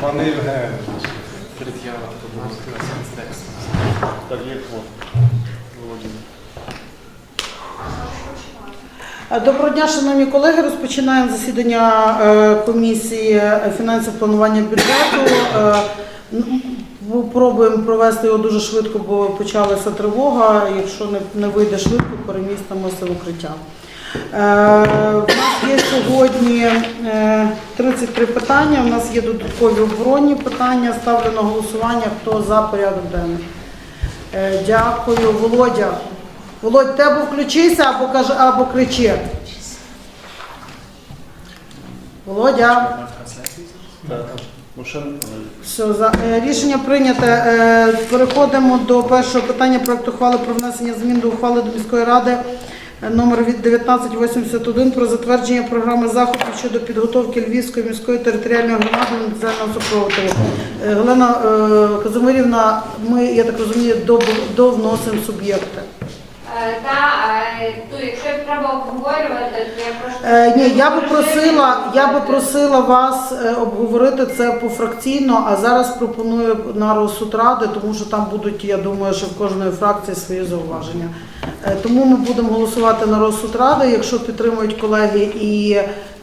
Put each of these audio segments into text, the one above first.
Пане Євгене, Пред'ява, так. Е, Доброго дня, шановні колеги. Розпочинаємо засідання е, комісії фінансів планування бюджету. Е, Пробуємо провести його дуже швидко, бо почалася тривога. Якщо не вийде швидко, перемістимося в укриття. Е, У нас є сьогодні е, 33 питання. У нас є додаткові оборонні питання. Ставлю на голосування. Хто за порядок денний? Е, Дякую, Володя. Володь, ти або включися, або каже, або кричи. Володя. Е, Все, за е, рішення прийнято. Е, Переходимо до першого питання проекту ухвали про внесення змін до ухвали до міської ради е, номер від 1981 про затвердження програми заходів щодо підготовки Львівської міської територіальної громади національного супротиву. Е, Галина е, Казимирівна, ми, я так розумію, до- довносимо суб'єкти. Е, Та, то якщо треба обговорювати, то я прошу... Ні, я би просила, я би просила вас обговорити це пофракційно, а зараз пропоную на розсуд ради, тому що там будуть, я думаю, що в кожної фракції свої зауваження. Е, тому ми будемо голосувати на розсуд ради, якщо підтримують колеги і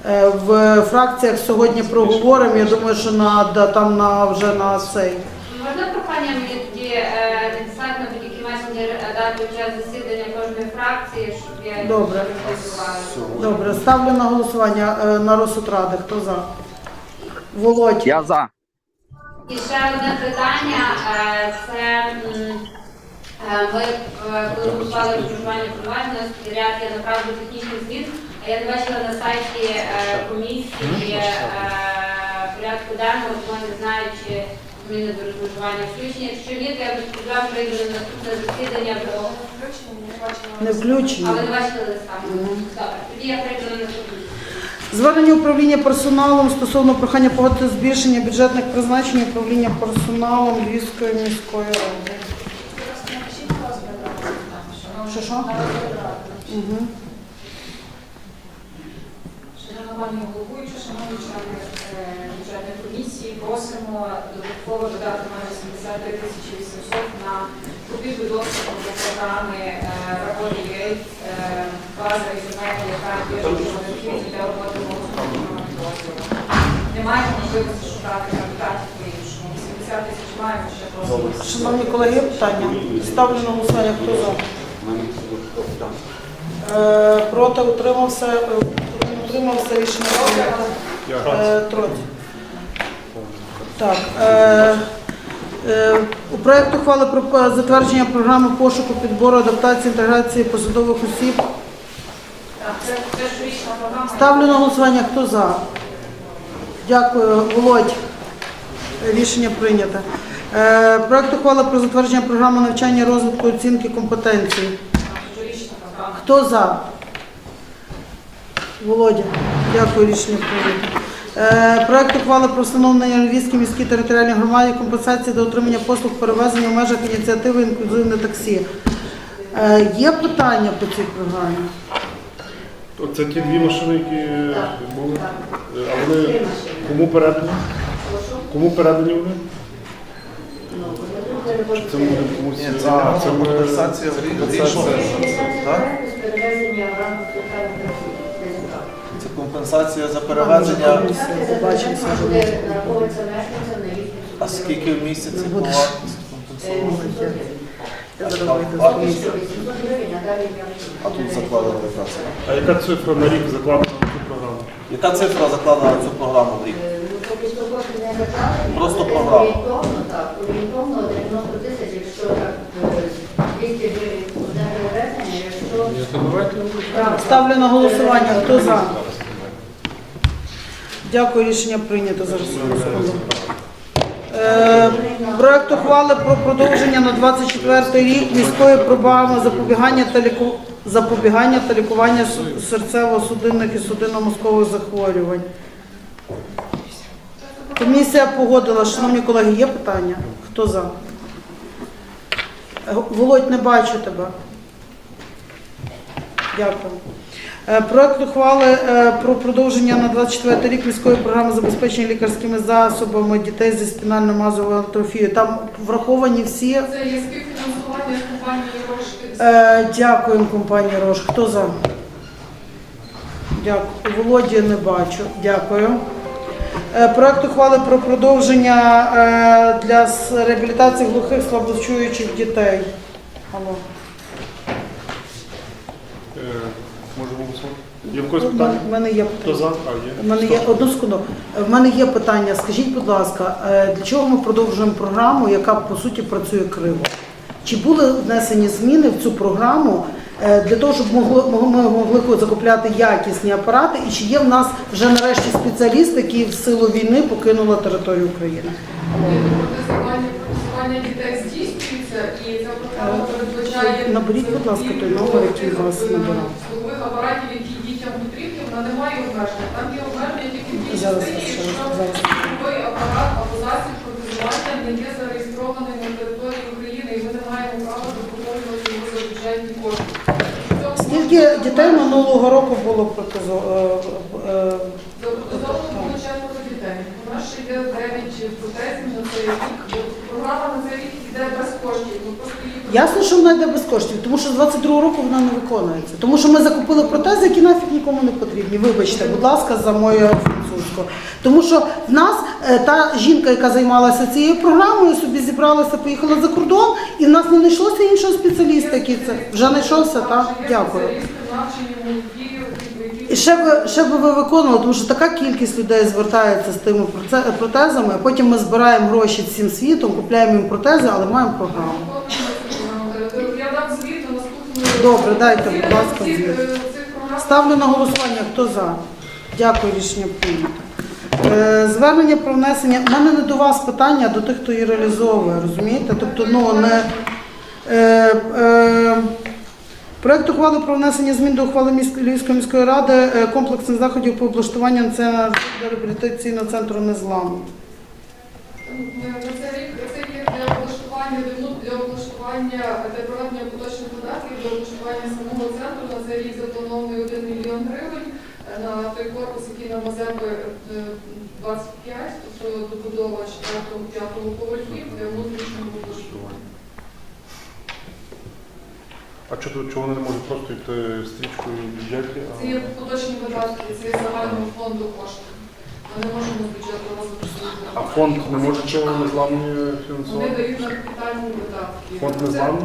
е, в фракціях сьогодні проговоримо. Я думаю, що на да, там на вже на цей. Можна прохання мені тоді написати на будь-який месенджер е, дати час засідання кожної фракції, щоб я Добре. Добре, ставлю на голосування на розсуд ради. Хто за? Володь. Я за. І ще одне питання. Це е, ми е, коли про проживання провадження, ряд я направду технічних змін, а я не бачила на сайті е, комісії порядку денного, тому не знаю, чи зміни до розмежування включені. Якщо ні, то я би сказав, прийду на наступне засідання, бо Не включені. а ви не бачили листа. Добре, тоді я прийду на наступне. Звернення управління персоналом стосовно прохання погодити збільшення бюджетних призначень управління персоналом Львівської міської ради. Що що? Угу. Шановні головуючі, шановні члени е, бюджетної комісії, просимо додатково додати майже 73 тисячі 800 на купівлю доступу до програми е, роботи ЮЕЙ, база і земельна, яка є необхідна для роботи мовного дозволу. Немає можливості шукати кандидатів по-іншому. 80 тисяч маємо ще просто. Шановні колеги, є питання? Ставлю на голосування. Хто за? Е, проти утримався. е, Утримався рішення. Е, Троє. Так. Е, е, у проект ухвали про затвердження програми пошуку, підбору, адаптації, інтеграції посадових осіб. Ставлю на голосування. Хто за? Дякую, Володь. Рішення прийнято. Е, Проект ухвали про затвердження програми навчання розвитку оцінки компетенцій. Хто за? Володя. Дякую, рішення прийнято. Е, Проект ухвали про встановлення Львівській міській територіальній громаді компенсації до отримання послуг перевезення в межах ініціативи інклюзивне таксі. Е, Є питання по цій програмі? це ті дві машини, які були. А вони кому передані? Кому передані вони? Це може комусь? Ні, це А, це ми... компенсація. Так? Це компенсація за перевезення. А скільки в місяці компенсувати? Я зараз вийду. А тут закладена яка це? А яка цифра на рік закладена на цю програму? Яка цифра закладена на цю програму в рік? Просто програма. Орієнтовно, так, орієнтовно 90 тисяч, якщо так, е, 200 гривень одне Ставлю на голосування. Хто за? Дякую, рішення прийнято. Зараз. Е, Проект ухвали про продовження на 24 рік міської програми запобігання та ліку... запобігання та лікування серцево-судинних і судинно-мозкових захворювань. Комісія погодила, шановні колеги, є питання? Хто за? Е, Володь, не бачу тебе. Дякую. Е, Проект ухвали е, про продовження на 24 рік міської програми забезпечення лікарськими засобами дітей зі спінально-мазовою атрофією. Там враховані всі. Це є співфінансування з компанією Рошки. Е, Дякуємо, компанії Рош. Хто за? Дякую. Володі не бачу. Дякую. Проект ухвали про продовження для реабілітації глухих слабочуючих дітей. Алло. Е, Можемо голосувати? Є в когось У питання? мене- мене є Хто питання. А, є. У мене є одну секунду. В мене є питання. Скажіть, будь ласка, е, для чого ми продовжуємо програму, яка по суті працює криво? Чи були внесені зміни в цю програму е, для того, щоб могло- мог- ми могли закупляти якісні апарати? І чи є в нас вже нарешті спеціаліст, який в силу війни покинула територію України? Протезування протезування дітей здійснюється і ця програма передбачає... Наберіть, будь ласка, той номер, який у вас набирав. Слухових апаратів, які дітям потрібні, вона не має обмежень. Там є обмеження тільки в тій частині, якщо слуховий апарат або засіб протезування не є зареєстрований на території України, і ми не маємо права закуповувати його за бюджетні кошти. Скільки дітей минулого року було протезо? е, е, було четверо дітей. У нас ще є 9 протезів на цей рік. Програма на цей рік йде без коштів. Ми просто її Ясно, що вона йде без коштів, тому що з 22 року вона не виконується. Тому що ми закупили протези, які нафіг нікому не потрібні. Вибачте, будь ласка, за мою французьку. Тому що в нас е, та жінка, яка займалася цією програмою, собі зібралася, поїхала за кордон, і в нас не знайшлося іншого спеціаліста, який це вже знайшовся. Так, дякую. Спеціалісти навчені молоді, які І ще би, ще би ви виконували, тому що така кількість людей звертається з тими протезами, а потім ми збираємо гроші всім світом, купляємо їм протези, але маємо програму. Я дам звіт на наступну. Добре, дайте, будь ласка, звіт. е, Ставлю на голосування. Хто за? Дякую, рішення прийнято. Е, Звернення про внесення. У мене не до вас питання, а до тих, хто її реалізовує, розумієте? Тобто, ну не. Проект ухвали про внесення змін до ухвали Львівської міської ради е, комплексних заходів по облаштуванню реабілітаційного центру незламу. Е, це є для облаштування для облаштування для проведення поточних видатків, для облаштування самого центру. На цей рік запланований 1 мільйон гривень е, на той корпус, який на Мазепи е, 25, тобто добудова 4-5 поверхів для внутрішнього облаштування. А чого чого вони не можуть просто йти стрічкою в бюджеті? а- Це є поточні видатки, це є загального фонду кошти. Ми не можемо з бюджету розвитку. А фонд не може чого незламні Вони фінансувати? дають на капітальні видатки. Фонд Це- незламний?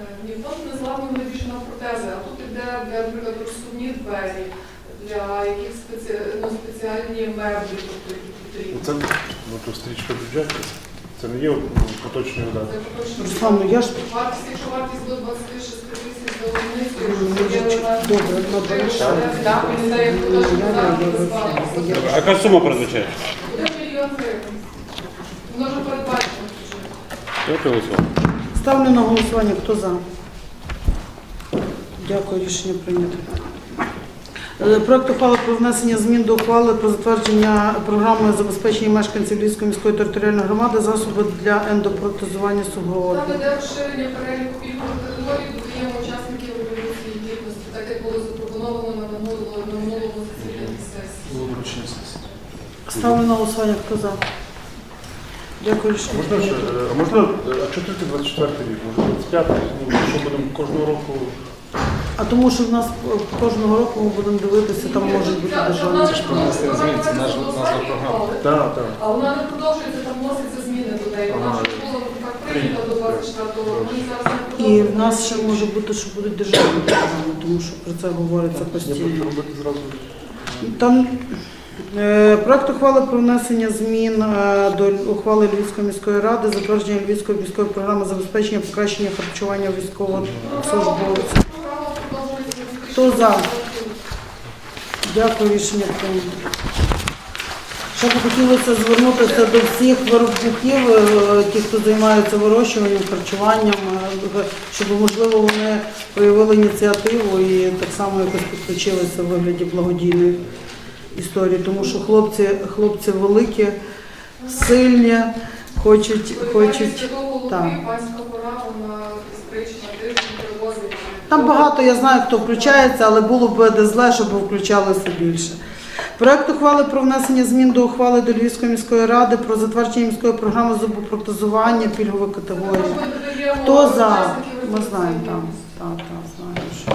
Е, Ні, фонд незламний вони більше на протези, а тут іде для, наприклад, розсувні двері, для яких спеці... ну, спеціальні меблі, тобто які потрібні. Ну, Це ну, то стрічка в бюджеті. Це не є поточні видатки. Руслан, ну я ж Вартість, якщо вартість до 26 тисяч до добре. А яка сума передбачає? Один мільйон гривень. Воно вже передбачено. бюджеті. Ставлю на голосування. Хто за? Дякую, рішення прийнято. Е, Проект ухвали про внесення змін до ухвали про затвердження програми забезпечення мешканців Львівської міської територіальної громади засоби для ендопротезування Там суглобів. іде розширення переліку пільгових категорій, додаємо учасників революції гідності, так як було запропоновано на минулому засіданні сесії. Ставлю на голосування. Хто за? Дякую, рішення можна, ще, а можна, е, а чого 24 рік? Може 25 Ну, що будемо кожного року? А тому, що в нас е, кожного року ми будемо дивитися, там можуть бути державні. Це ж зміни, це. Так, так. А вона не продовжується, там вносяться зміни до неї. Вона вже була так прийнята до 24 року. Ми І в нас ще може бути, що будуть державні програми, тому що про це говориться постійно. буду робити зразу. Там е, проект ухвали про внесення змін е, до ухвали Львівської міської ради, затвердження Львівської міської програми забезпечення покращення харчування військовослужбовців. Хто за? Дякую, рішення прийнято. Ще б хотілося звернутися до всіх виробників, е, ті, хто займаються вирощуванням, харчуванням, е, щоб, можливо, вони проявили ініціативу і так само якось підключилися в вигляді благодійної історії, тому що хлопці, хлопці великі, сильні, хочуть, хочуть. Так. панська пора, вона тиждень перевозить Там багато, я знаю, хто включається, але було б зле, щоб включалося більше. Проект ухвали про внесення змін до ухвали до Львівської міської ради про затвердження міської програми зубопротезування пільгової категорії. Хто за? Ми знаємо там. Так, так, знаємо, що.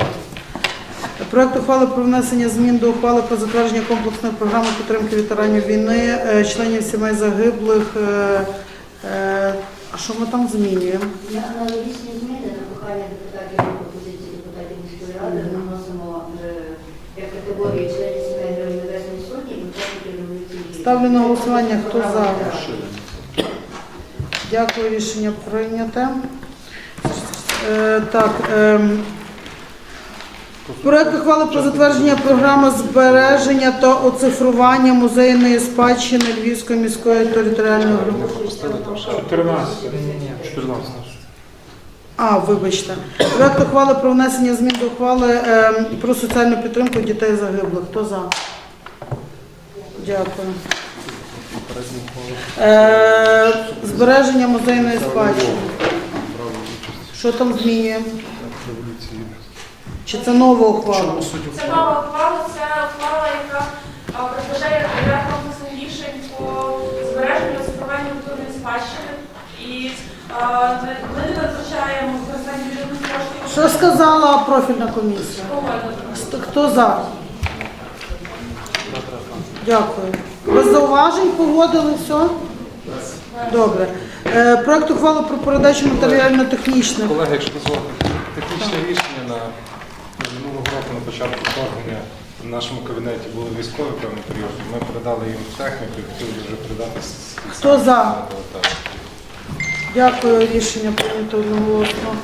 Проект ухвали про внесення змін до ухвали про затвердження комплексної програми підтримки ветеранів війни, е, членів сімей загиблих. Е, А що ми там змінюємо? Аналогічні зміни на прохання депутатів і пропозиції депутатів міської ради виносимо е, як категорію членів сімей Героїв Небесної Сотні і учасників революції. Ставлю на голосування. Хто за? Дякую, рішення прийняте. Е, так, ем, проект ухвали про затвердження програми збереження та оцифрування музейної спадщини Львівської міської територіальної громади. 14. 14. А, вибачте. Проект ухвали про внесення змін до ухвали ем, про соціальну підтримку дітей загиблих. Хто за? Дякую. Е, збереження музейної спадщини. Що там змінюємо? Чи це нова ухвала? Це нова ухвала, це ухвала, яка а, передбачає ряд комплексних рішень по збереженню цифрування культурної спадщини. І а, ми не передбачаємо використання бюджетних коштів. Що сказала профільна комісія? Погодно. Хто за? Дякую. Без зауважень погодили все? Добре. Е, проект ухвали про передачу матеріально-технічних. Колеги, якщо дозволите, технічне рішення на початку вторгнення в нашому кабінеті були військові певний період. Ми передали їм техніку і хотіли вже передати Хто за? Дякую, рішення прийнято одноголосно.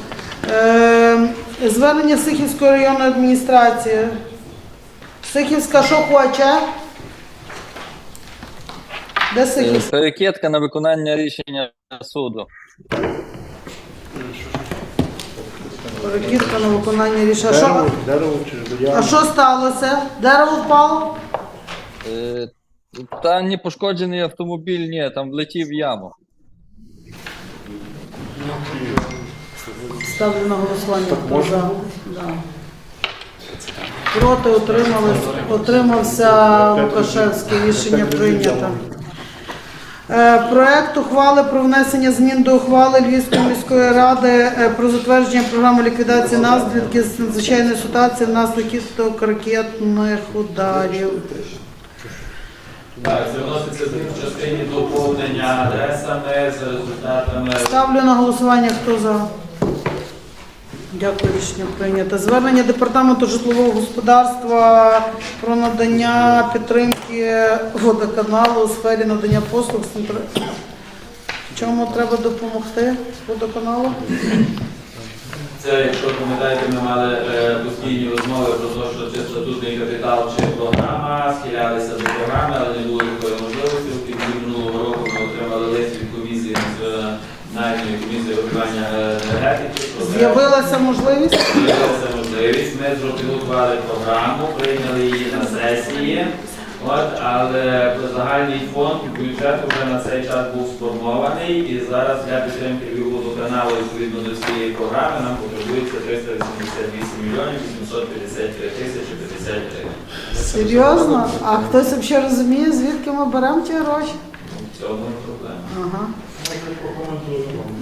Е, звернення Сихівської районної адміністрації. Сихівська що хоче? Де Сихівська? Перекидка на виконання рішення суду. Перекидка на виконання рішення. Що- Дерево, дерево чи А що сталося? Дерево впало? Е, Та не пошкоджений автомобіль, ні, там влетів в яму. Ставлю на голосування. Хто за? Да. Проти утримались, утримався Лукашевський. Рішення прийнято. Е, Проект ухвали про внесення змін до ухвали Львівської міської ради е, про затвердження програми ліквідації наслідків з надзвичайної ситуації внаслідок ракетних ударів. Так, це вноситься в частині доповнення адресами за результатами. Ставлю на голосування, хто за. Дякую, рішення прийнято. Звернення департаменту житлового господарства про надання підтримки водоканалу у сфері надання послуг. чому треба допомогти водоканалу? Це, якщо пам'ятаєте, ми мали е, постійні розмови про те, що чи статутний капітал, чи програма, схилялися до програми, але не було такої можливості. Оскільки минулого року ми отримали лист від комісії національної комісії регулювання е, енергетики. З'явилася можливість? З'явилася можливість. Ми підготували програму, прийняли її на сесії. От, але загальний фонд бюджету вже на цей час був сформований і зараз для підтримки Львівводоканалу відповідно до цієї програми нам потребується 388 мільйонів 853 тисячі 50 гривень. Серйозно? А хтось взагалі розуміє, звідки ми беремо ті гроші? В цьому проблема. Ага.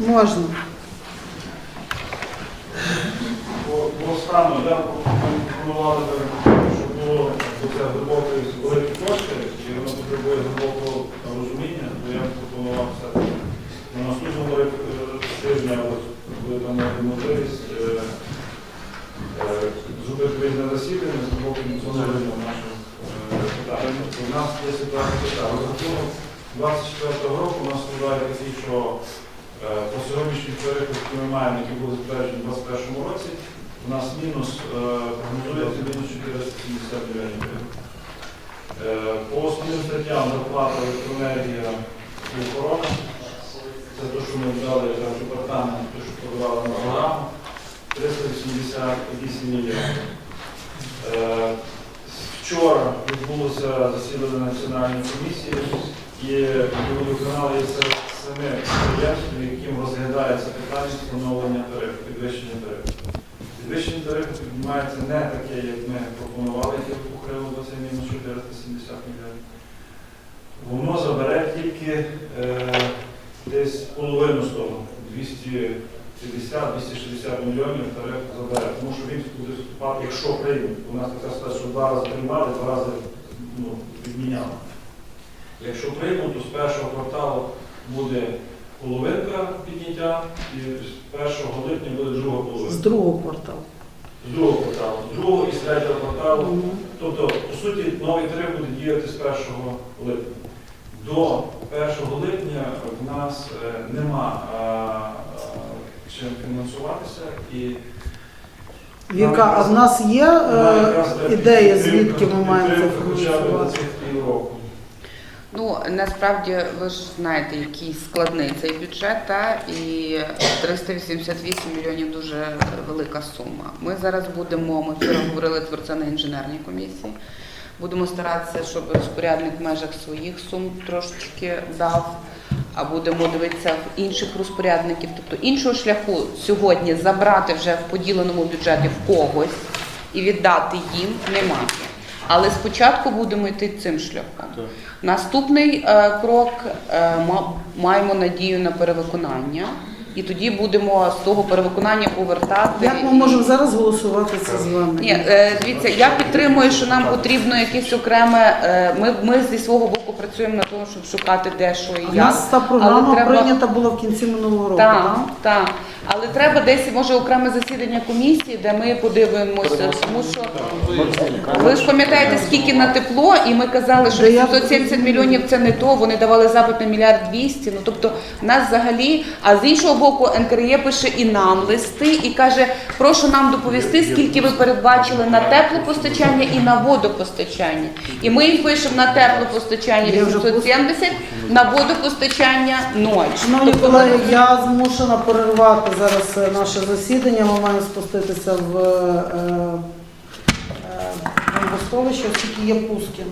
Можна. По по стану, я пропонували, щоб було це глибоке великі кошти, і воно потребує глибокого розуміння, то я пропонував все. На наступному тижні, от, коли там буде можливість, е, е, зробити вільне засідання з глибоким наших е, питань. У нас є ситуація така. Розрахунок 24 року у нас такий, що Е, По сьогоднішніх тарифах, які ми маємо, які були затверджені у 2021 році, у нас мінус е, прогнозується мінус 470 мільйонів гривень. Е, По основним статтям зарплата електроенергія і охорона. Це те, що ми взяли в департамент, те, що подавали на програму. 388 мільйонів. Вчора відбулося засідання національної комісії і водоканал є серед семи яким розглядається питання встановлення тарифу, підвищення тарифу. Підвищення тарифу піднімається не таке, як ми пропонували, яке покрило 20 мінус 470 мільйонів. Воно забере тільки е, десь половину з того, 250-260 мільйонів тариф забере, тому що він буде вступати, якщо приймуть. У нас така ситуація, що два рази приймали, два рази ну, відміняли. Якщо приймуть, то з першого кварталу буде половинка підняття, і з 1 липня буде друга З другого кварталу. З другого кварталу, з другого і з третього кварталу. Тобто, по суті, новий тариф буде діяти з 1 липня. До 1 липня в нас е, нема е, чим фінансуватися і Віка, а в нас є е, ідея, звідки ми маємо це підтримки хоча б фінансувати? цих півроку. Ну насправді ви ж знаєте, який складний цей бюджет, та і 388 мільйонів дуже велика сума. Ми зараз будемо. Ми вчора говорили про це на інженерній комісії. Будемо старатися, щоб розпорядник в межах своїх сум трошечки дав. А будемо дивитися в інших розпорядників. Тобто іншого шляху сьогодні забрати вже в поділеному бюджеті в когось і віддати їм немає. Але спочатку будемо йти цим шляхом. Так. Наступний е, крок е, маємо надію на перевиконання, і тоді будемо з того перевиконання повертати. Як ми можемо зараз голосувати це з вами? Ні, е, дивіться, я підтримую, що нам потрібно якесь окреме. е, Ми, ми зі свого боку працюємо на тому, щоб шукати де що і У як. нас та програма Але треба- прийнята була в кінці минулого року, Так, так? так. Але треба десь може окреме засідання комісії, де ми подивимося, тому що ви ж пам'ятаєте, скільки на тепло, і ми казали, що Да я- 770 мільйонів це не то. Вони давали запит на мільярд двісті. Ну тобто нас взагалі, а з іншого боку, НКРЄ пише і нам листи і каже: прошу нам доповісти, скільки ви передбачили на теплопостачання і на водопостачання. І ми їм пишемо на теплопостачання Я вже 870, на водопостачання 0. Шановні Тобто колеги, я змушена перервати зараз е, наше засідання. Ми маємо спуститися в е, е, бомбосховище, оскільки є Пускін.